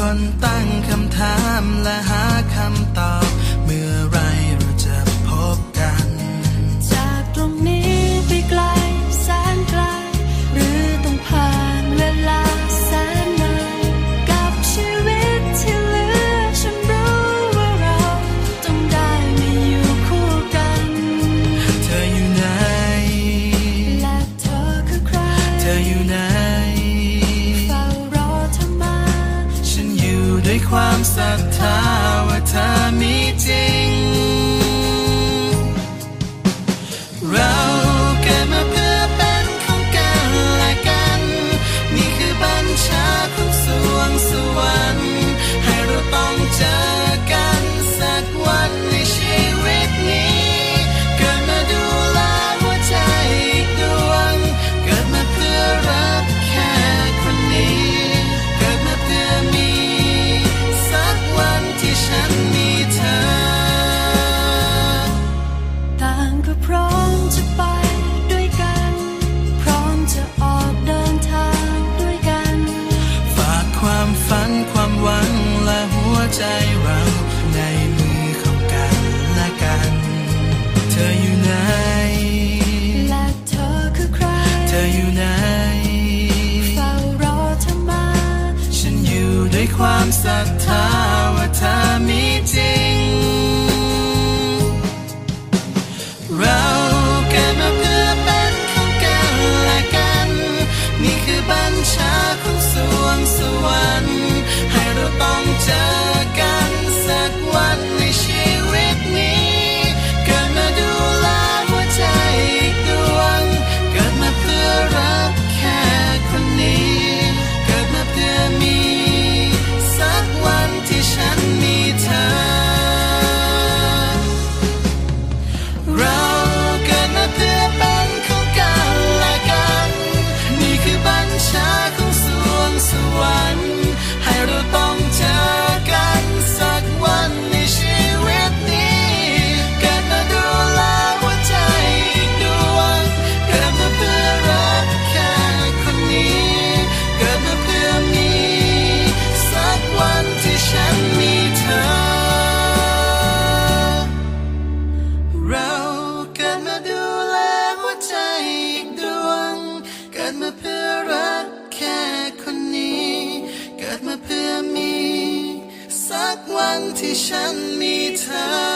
คนตั้งคำถามและหาคำตอบ ความฝันความหวังและหัวใจเราในมือของกันและกัน เธออยู่ไหนและเธอคือใคร เธออยู่ไหนเฝ้ารอเธอมา ฉันอยู่ด้วยความศรัทธาว่าเธอมีจริง เราเกิเพื่อนของกันและกัน นี่คือบัญชาข ต้ ที่ฉันมีเธอ